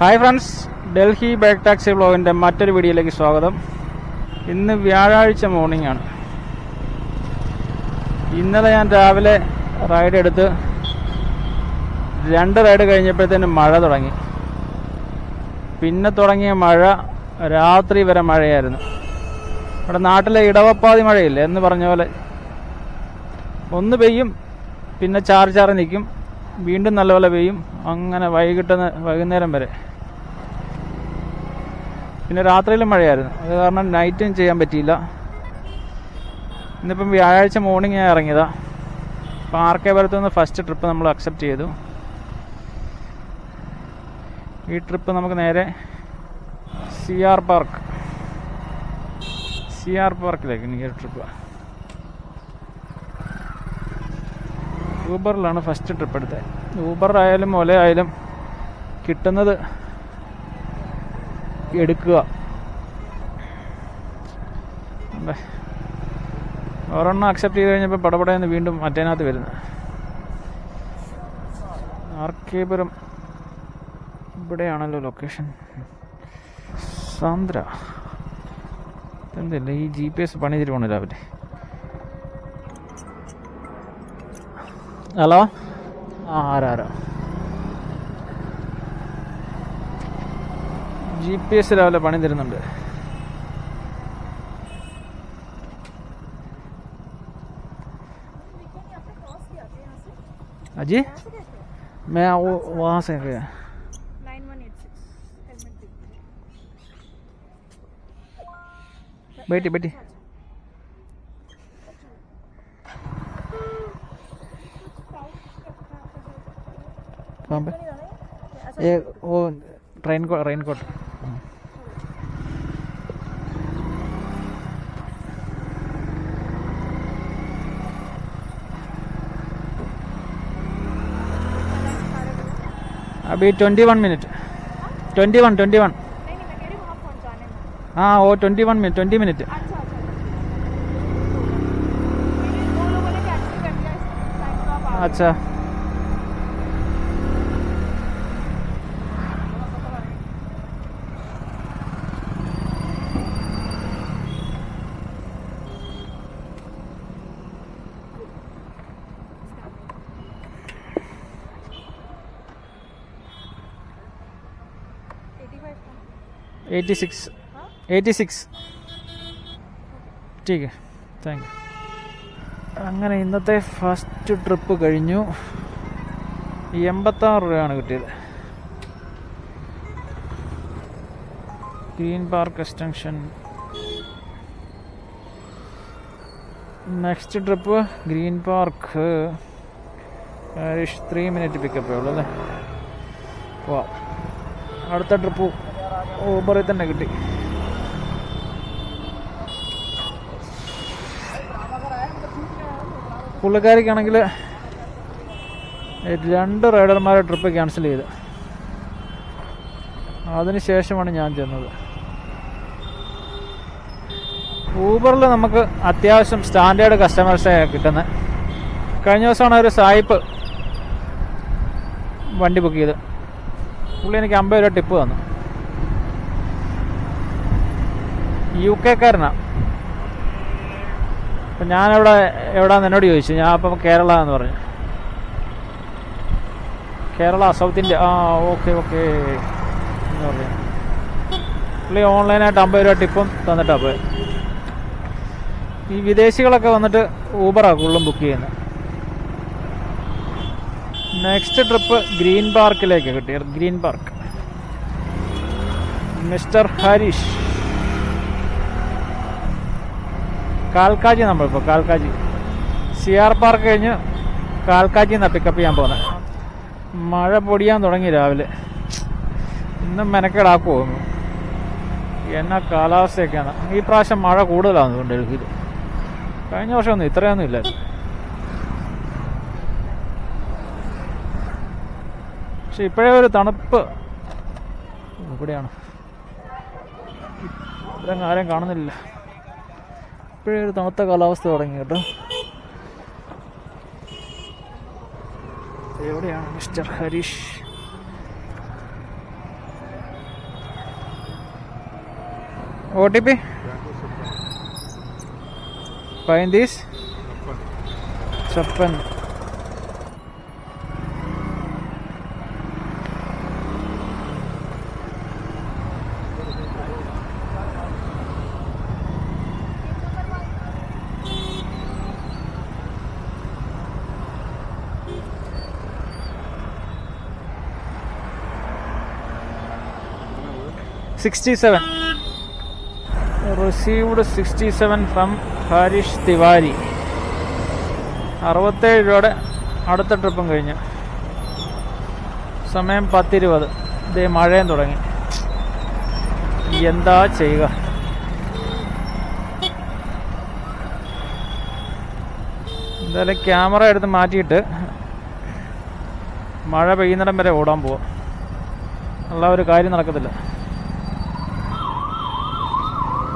Hi friends Delhi back taxi ബ്ലോഗിന്റെ മറ്റൊരു വീഡിയോയിലേക്ക് സ്വാഗതം. ഇന്ന് വ്യാഴാഴ്ച മോർണിംഗ് ആണ്. ഇന്നലെ ഞാൻ രാവിലെ റൈഡ് എടുത്ത് രണ്ട് റൈഡ് കഴിഞ്ഞപ്പോഴത്തേനും മഴ തുടങ്ങി. പിന്നെ തുടങ്ങിയ മഴ രാത്രി വരെ മഴയായിരുന്നു. ഇവിടെ നാട്ടിലെ ഇടവപ്പാതി മഴയില്ല എന്ന് പറഞ്ഞ പോലെ ഒന്ന് പെയ്യും പിന്നെ ചാറി ചാറി നിൽക്കും വീണ്ടും നല്ലപോലെ പെയ്യും അങ്ങനെ വൈകിട്ട് വൈകുന്നേരം വരെ. പിന്നെ രാത്രിയിലും മഴയായിരുന്നു. അത് കാരണം നൈറ്റും ചെയ്യാൻ പറ്റിയില്ല. ഇന്നിപ്പം വ്യാഴാഴ്ച മോർണിംഗ് ഞാൻ ഇറങ്ങിയതാ. അപ്പം ആർ കെ നിന്ന് ഫസ്റ്റ് ട്രിപ്പ് നമ്മൾ അക്സെപ്റ്റ് ചെയ്തു. ഈ ട്രിപ്പ് നമുക്ക് നേരെ C R park C R പാർക്കിലേക്ക് ഒരു ട്രിപ്പ് ഊബറിലാണ് ഫസ്റ്റ് ട്രിപ്പ് എടുത്തത്. ഊബറായാലും ഒലയായാലും കിട്ടുന്നത് എടുക്കുക. ഒരെണ്ണം അക്സെപ്റ്റ് ചെയ്ത് കഴിഞ്ഞപ്പോൾ പടപടയെന്ന് വീണ്ടും മറ്റേനകത്ത് വരുന്നത്. ആർക്കേപുരം ഇവിടെയാണല്ലോ ലൊക്കേഷൻ സാന്ദ്ര. എന്തല്ല ഈ ജി പി എസ് പണി തരുവാണ് രാവിലെ. ഹലോ ആ ആരാരാ ജി പി എസ് രാവിലെ പണി തരുന്നുണ്ട് अजी मैं वो वहाँ से गया nine one eight six helmet बैठी बैठी कहाँ पे ये वो ट्रेन को रेन कोट अभी twenty one minute twenty one twenty one हूँ हाँ वो twenty one minute twenty minute अच्छा। एटी सिक्स हाँ എയ്റ്റി സിക്സ് ടീക്ക് താങ്ക് യു അങ്ങനെ ഇന്നത്തെ ഫസ്റ്റ് ട്രിപ്പ് കഴിഞ്ഞു എൺപത്താറ് രൂപയാണ് കിട്ടിയത് green park extension next trip green park three minute പിക്കപ്പേ ഉള്ളൂ അല്ലേ പോവാം അടുത്ത ട്രിപ്പ് ഊബറിൽ തന്നെ കിട്ടി. പുള്ളിക്കാരിക്കാണെങ്കിൽ രണ്ട് റൈഡർമാരെ ട്രിപ്പ് ക്യാൻസൽ ചെയ്ത്. അതിന് ശേഷമാണ് ഞാൻ ചെന്നത്. ഊബറിൽ നമുക്ക് അത്യാവശ്യം സ്റ്റാൻഡേർഡ് കസ്റ്റമേഴ്സേ കിട്ടുന്നത് കഴിഞ്ഞ ദിവസമാണ് ഒരു സായിപ്പ് വണ്ടി ബുക്ക് ചെയ്ത്. പുള്ളി എനിക്ക് അമ്പത് രൂപ ടിപ്പ് തന്നു. യു കെക്കാരനാണ് അപ്പം ഞാനവിടെ എവിടാന്ന് എന്നോട് ചോദിച്ചു. ഞാൻ അപ്പം കേരള എന്ന് പറഞ്ഞു. കേരള സൗത്ത് ഇന്ത്യ ആ ഓക്കെ ഓക്കെ എന്ന് പറഞ്ഞു. പുള്ളി ഓൺലൈനായിട്ട് അമ്പത് രൂപ ടിപ്പും തന്നിട്ടാണ് പോയത് ഈ വിദേശികളൊക്കെ വന്നിട്ട് ഊബറാണ് കൂടുതലും ബുക്ക് ചെയ്യുന്നത് നെക്സ്റ്റ് ട്രിപ്പ് ഗ്രീൻ പാർക്കിലേക്ക് കിട്ടി. Green park. Mister Harish. Kalkaji നമ്മളിപ്പോൾ കാൽക്കാജി. സി ആർ പാർക്ക് കഴിഞ്ഞ് കാൽക്കാജി നിന്നാണ് പിക്കപ്പ് ചെയ്യാൻ പോകുന്നത് മഴ പൊടിയാൻ തുടങ്ങി രാവിലെ. ഇന്നും മെനക്കേടാക്കുമോ എന്നാ കാലാവസ്ഥയൊക്കെയാണ്. ഈ പ്രാവശ്യം മഴ കൂടുതലാണ് ഡൽഹിയിൽ. കഴിഞ്ഞ വർഷമൊന്നും ഇത്രയൊന്നും ഇല്ല പക്ഷെ ഇപ്പോഴേ ഒരു തണുപ്പ് ഇവിടെയാണ്. ഇവിടെ ആരും കാണുന്നില്ല. ഇപ്പോഴേ ഒരു തണുത്ത കാലാവസ്ഥ തുടങ്ങി കേട്ടോ. എവിടെയാണ് mister Harish. O T P fine these Chappan sixty seven received sixty seven from Harish Tiwari. അറുപത്തേഴ് രൂപയുടെ അടുത്ത ട്രിപ്പും കഴിഞ്ഞു. സമയം പത്തിരുപത്. ഇതേ മഴയും തുടങ്ങി. എന്താ ചെയ്യുക? എന്തായാലും ക്യാമറ എടുത്ത് മാറ്റിയിട്ട് മഴ പെയ്യുന്നിടം വരെ ഓടാൻ പോവാം. ഉള്ള ഒരു കാര്യം നടക്കത്തില്ല.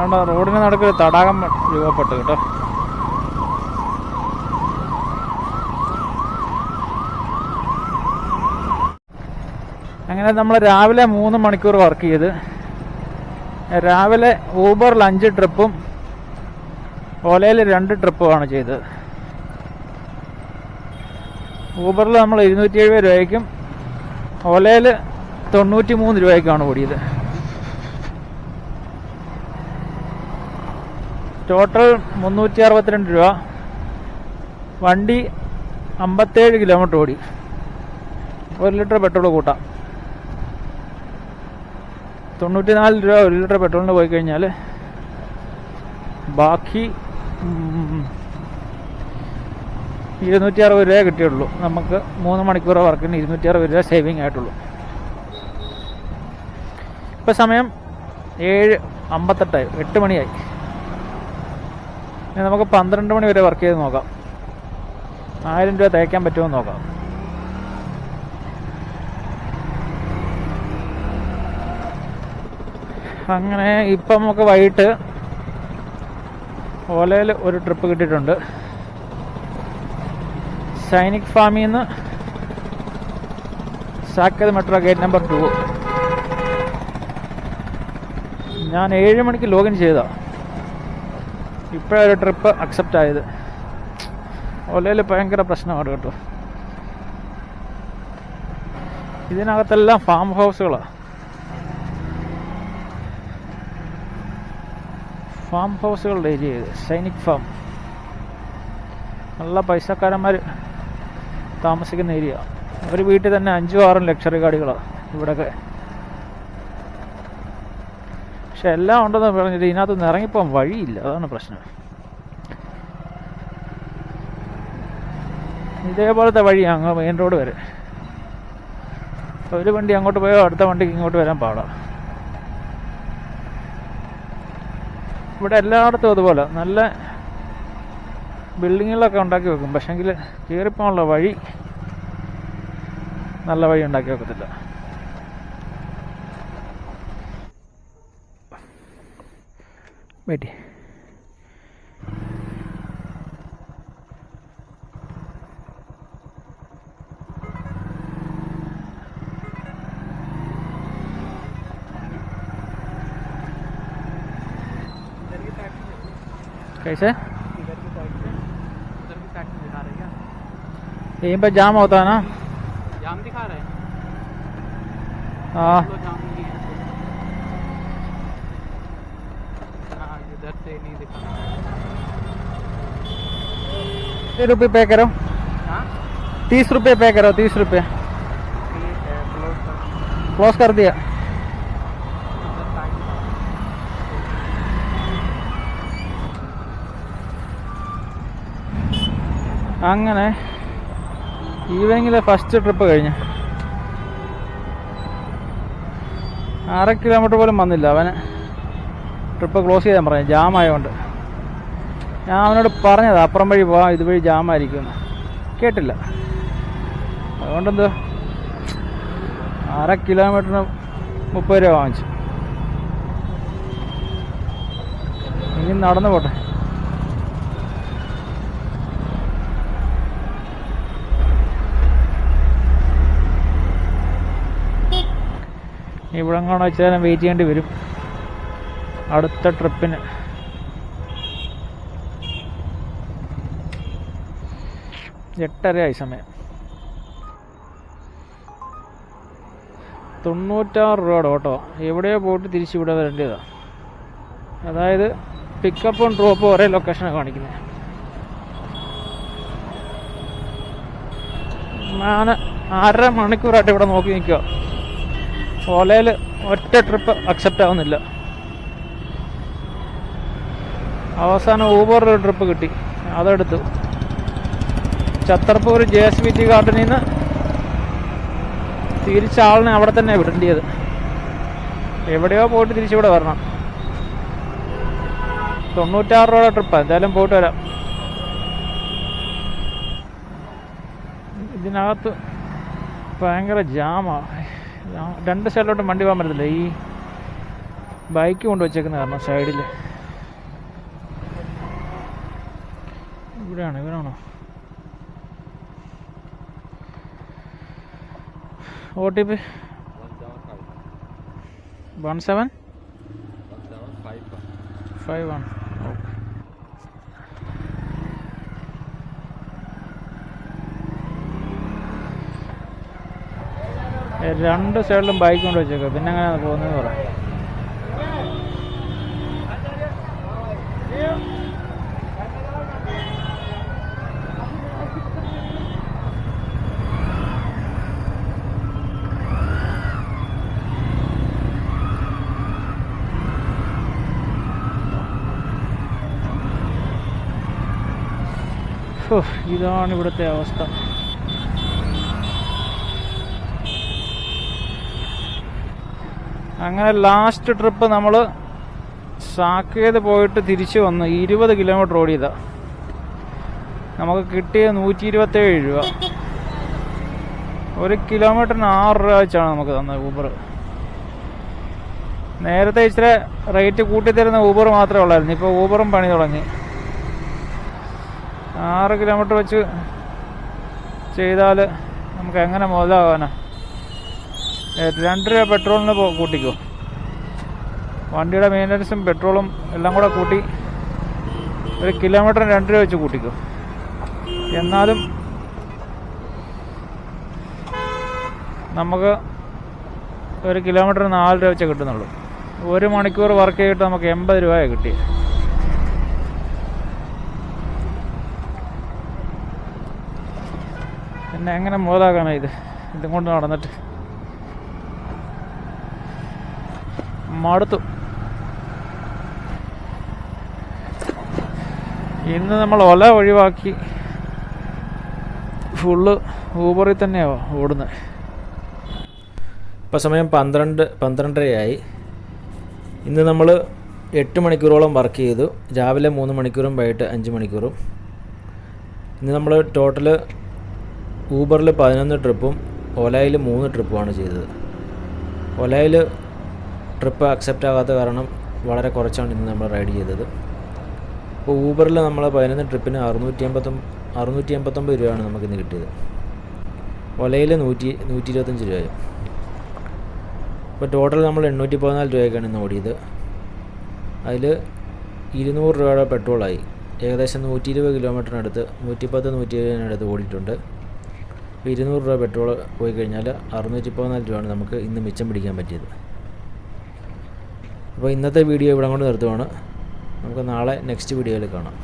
അതുകൊണ്ട് റോഡിന് നടുക്കൊരു തടാകം രൂപപ്പെട്ടു കേട്ടോ. അങ്ങനെ നമ്മൾ രാവിലെ മൂന്ന് മണിക്കൂർ വർക്ക് ചെയ്ത് രാവിലെ ഊബറിൽ അഞ്ച് ട്രിപ്പും ഓലയിൽ രണ്ട് ട്രിപ്പുമാണ് ചെയ്തത്. ഊബറിൽ നമ്മൾ ഇരുന്നൂറ്റി എഴുപത് രൂപയ്ക്കും ഓലയിൽ തൊണ്ണൂറ്റി മൂന്ന് രൂപയ്ക്കാണ് ഓടിയത് ടോട്ടൽ മുന്നൂറ്റി അറുപത്തിരണ്ട് രൂപ. വണ്ടി അമ്പത്തേഴ് കിലോമീറ്റർ ഓടി. ഒരു ലിറ്റർ പെട്രോൾ കൂട്ടാം. തൊണ്ണൂറ്റി നാല് രൂപ ഒരു ലിറ്റർ പെട്രോളിന് പോയി കഴിഞ്ഞാൽ ബാക്കി ഇരുന്നൂറ്റി അറുപത് രൂപ കിട്ടിയുള്ളൂ. നമുക്ക് മൂന്ന് മണിക്കൂർ വർക്കിന് ഇരുന്നൂറ്റി അറുപത് രൂപ സേവിങ് ആയിട്ടുള്ളൂ. ഇപ്പം സമയം ഏഴ് അമ്പത്തെട്ടായി എട്ട് മണിയായി. ഇനി നമുക്ക് പന്ത്രണ്ട് മണി വരെ വർക്ക് ചെയ്ത് നോക്കാം. ആയിരം രൂപ തേക്കാൻ പറ്റുമോ നോക്കാം. അങ്ങനെ ഇപ്പം നമുക്ക് വൈകിട്ട് ഓലയിൽ ഒരു ട്രിപ്പ് കിട്ടിയിട്ടുണ്ട്. സൈനിക് ഫാമിൽ നിന്ന് Saket metro gate number two. ഞാൻ ഏഴ് മണിക്ക് ലോഗിൻ ചെയ്താ. ഇപ്പോഴൊരു ട്രിപ്പ് അക്സെപ്റ്റ് ആയത്. ഓലയിൽ ഭയങ്കര പ്രശ്നമാണ് കേട്ടോ. ഇതിനകത്തെല്ലാം ഫാം ഹൗസുകളാണ് ഫാം ഹൗസുകളുടെ ഏരിയ ഇത്. സൈനിക് ഫാം നല്ല പൈസക്കാരന്മാർ താമസിക്കുന്ന ഏരിയ ഒരു വീട്ടിൽ തന്നെ അഞ്ചും ആറും ലക്ഷറി ഗാഡികളാണ് ഇവിടെയൊക്കെ പക്ഷെ എല്ലാം ഉണ്ടെന്ന് പറഞ്ഞിട്ട് ഇതിനകത്ത് നിന്ന് ഇറങ്ങിപ്പോകാൻ വഴിയില്ല. അതാണ് പ്രശ്നം. ഇതേപോലത്തെ വഴി അങ്ങ് മെയിൻ റോഡ് വരെ. ഒരു വണ്ടി അങ്ങോട്ട് പോയോ അടുത്ത വണ്ടിക്ക് ഇങ്ങോട്ട് വരാൻ പാടാണ് ഇവിടെ എല്ലായിടത്തും അതുപോലെ. നല്ല ബിൽഡിങ്ങുകളൊക്കെ ഉണ്ടാക്കി വെക്കും. പക്ഷെങ്കിൽ കയറിപ്പോകാനുള്ള വഴി നല്ല വഴി ഉണ്ടാക്കി വെക്കത്തില്ല. बैठिए कैसे? यहीं पर जाम होता है ना? जाम दिखा रहे हैं। हाँ। इधर से नहीं दिखा तीस रुपये पे करो हाँ तीस रुपये पे करो तीस रुपये ठीक है क्लोज कर क्लोज कर दिया उधर साइड में। അങ്ങനെ ഈവനിങ്ങിലെ ഫസ്റ്റ് ട്രിപ്പ് കഴിഞ്ഞു അര കിലോമീറ്റർ പോലും വന്നില്ല അവന് ട്രിപ്പ് ക്ലോസ് ചെയ്യാൻ പറഞ്ഞു. ജാം ആയതുകൊണ്ട് ഞാൻ അവനോട് പറഞ്ഞത് അപ്പുറം വഴി പോവാം ഇതുവഴി ജാമായിരിക്കും കേട്ടില്ല. അതുകൊണ്ടെന്ത് അര കിലോമീറ്ററിന് മുപ്പത് രൂപ വാങ്ങിച്ചു. ഇനി നടന്നു പോട്ടെ. ഇവിടെ കാണാൻ വെച്ചാൽ വെയിറ്റ് ചെയ്യേണ്ടി വരും. അടുത്ത ട്രിപ്പിന്. എട്ടരയായി സമയം. തൊണ്ണൂറ്റാറ് രൂപയുടെ ഓട്ടോ. എവിടെയോ പോയിട്ട് തിരിച്ച് ഇവിടെ വരേണ്ടതാണ് അതായത് പിക്കപ്പും ഡ്രോപ്പും ഒരേ ലൊക്കേഷനാണ് കാണിക്കുന്നത് ഞാൻ അര മണിക്കൂറായിട്ട് ഇവിടെ നോക്കി നിൽക്കുക ഓലയിൽ ഒറ്റ ട്രിപ്പ് അക്സെപ്റ്റ് ആവുന്നില്ല. അവസാനം ഊബറിൽ ട്രിപ്പ് കിട്ടി. അതെടുത്തു. Chhatarpur J S V T ഗാർഡനിൽ നിന്ന് തിരിച്ച ആളിനെ അവിടെ തന്നെ വിടേണ്ടിയത്. എവിടെയോ പോയിട്ട് തിരിച്ചിവിടെ വരണം. തൊണ്ണൂറ്റാറ് രൂപയുടെ ട്രിപ്പ് എന്തായാലും പോയിട്ട് വരാം. ഇതിനകത്ത് ഭയങ്കര ജാമാണ് രണ്ട് സൈഡിലോട്ട് വണ്ടി പോകാൻ പറ്റത്തില്ല. ഈ ബൈക്ക് കൊണ്ട് വെച്ചേക്കുന്ന കാരണം സൈഡിൽ ഇവിടെയാണ്? ഇവരാണോ O T P one seven five one രണ്ട് സൈഡിലും ബൈക്ക് കൊണ്ട് വെച്ചേക്കാം. പിന്നെ അങ്ങനെ പോകുന്നത് പറ. ഇതാണ് ഇവിടുത്തെ അവസ്ഥ. അങ്ങനെ ലാസ്റ്റ് ട്രിപ്പ് നമ്മൾ സാക്കേത് പോയിട്ട് തിരിച്ചു വന്ന് ഇരുപത് കിലോമീറ്റർ ഓടിയതാ. നമുക്ക് കിട്ടിയ നൂറ്റി ഇരുപത്തേഴ് രൂപ. ഒരു കിലോമീറ്ററിന് ആറ് രൂപ വെച്ചാണ് നമുക്ക് തന്നത് ഊബർ നേരത്തെ ഇച്ചിരി റേറ്റ് കൂട്ടിത്തരുന്ന ഊബർ മാത്രമേ ഉള്ളായിരുന്നു. ഇപ്പോൾ ഊബറും പണി തുടങ്ങി. ആറ് കിലോമീറ്റർ വെച്ച് ചെയ്താൽ നമുക്ക് എങ്ങനെ മുതലാകാനാ രണ്ട് രൂപ പെട്രോളിന് കൂട്ടിക്കോ. വണ്ടിയുടെ മെയിന്റനൻസും പെട്രോളും എല്ലാം കൂടെ കൂട്ടി ഒരു കിലോമീറ്ററിന് രണ്ട് രൂപ വെച്ച് കൂട്ടിക്കോ. എന്നാലും നമുക്ക് ഒരു കിലോമീറ്ററിന് നാല് രൂപ വെച്ചേ കിട്ടുന്നുള്ളൂ. ഒരു മണിക്കൂർ വർക്ക് ചെയ്തിട്ട് നമുക്ക് എൺപത് രൂപയാണ് കിട്ടിയത് പിന്നെ എങ്ങനെ മുതലാക്കാനാ ഇത്? ഇതും കൊണ്ട് നടന്നിട്ട്. മടുത്തു. ഇന്ന് നമ്മൾ ഒല ഒഴിവാക്കി ഫുള്ള് ഊബറിൽ തന്നെയാണ് ഓടുന്നത് ഇപ്പോൾ സമയം പന്ത്രണ്ട് പന്ത്രണ്ടരയായി. ഇന്ന് നമ്മൾ എട്ട് മണിക്കൂറോളം വർക്ക് ചെയ്തു. രാവിലെ മൂന്ന് മണിക്കൂറും വൈകിട്ട് അഞ്ച് മണിക്കൂറും. ഇന്ന് നമ്മൾ ടോട്ടൽ ഊബറിൽ പതിനൊന്ന് ട്രിപ്പും ഒലയിൽ മൂന്ന് ട്രിപ്പുമാണ് ചെയ്തത്. ഒലയിൽ ട്രിപ്പ് അക്സെപ്റ്റ് ആകാത്ത കാരണം വളരെ കുറച്ചാണ് ഇന്ന് നമ്മൾ റൈഡ് ചെയ്തത്. അപ്പോൾ ഊബറിൽ നമ്മൾ പതിനൊന്ന് ട്രിപ്പിന് അറുന്നൂറ്റി അമ്പത്തൊ അറുന്നൂറ്റി എൺപത്തൊമ്പത് രൂപയാണ് നമുക്കിന്ന് കിട്ടിയത്. ഒലയിൽ നൂറ്റി നൂറ്റി ഇരുപത്തഞ്ച് രൂപയും ഇപ്പോൾ ടോട്ടൽ നമ്മൾ എണ്ണൂറ്റി പതിനാല് രൂപയൊക്കെയാണ് ഇന്ന് ഓടിയത്. അതിൽ ഇരുന്നൂറ് രൂപയുടെ പെട്രോളായി. ഏകദേശം നൂറ്റി ഇരുപത് കിലോമീറ്ററിനടുത്ത് നൂറ്റിപ്പത്ത് നൂറ്റി ഇരുപതിനടുത്ത് ഓടിയിട്ടുണ്ട്. അപ്പോൾ ഇരുന്നൂറ് രൂപ പെട്രോൾ പോയി കഴിഞ്ഞാൽ അറുന്നൂറ്റി പതിനാല് രൂപയാണ് നമുക്ക് ഇന്ന് മിച്ചം പിടിക്കാൻ പറ്റിയത്. അപ്പോൾ ഇന്നത്തെ വീഡിയോ ഇവിടെ കൊണ്ട് നിർത്തുവാണ്. നമുക്ക് നാളെ നെക്സ്റ്റ് വീഡിയോയിൽ കാണാം.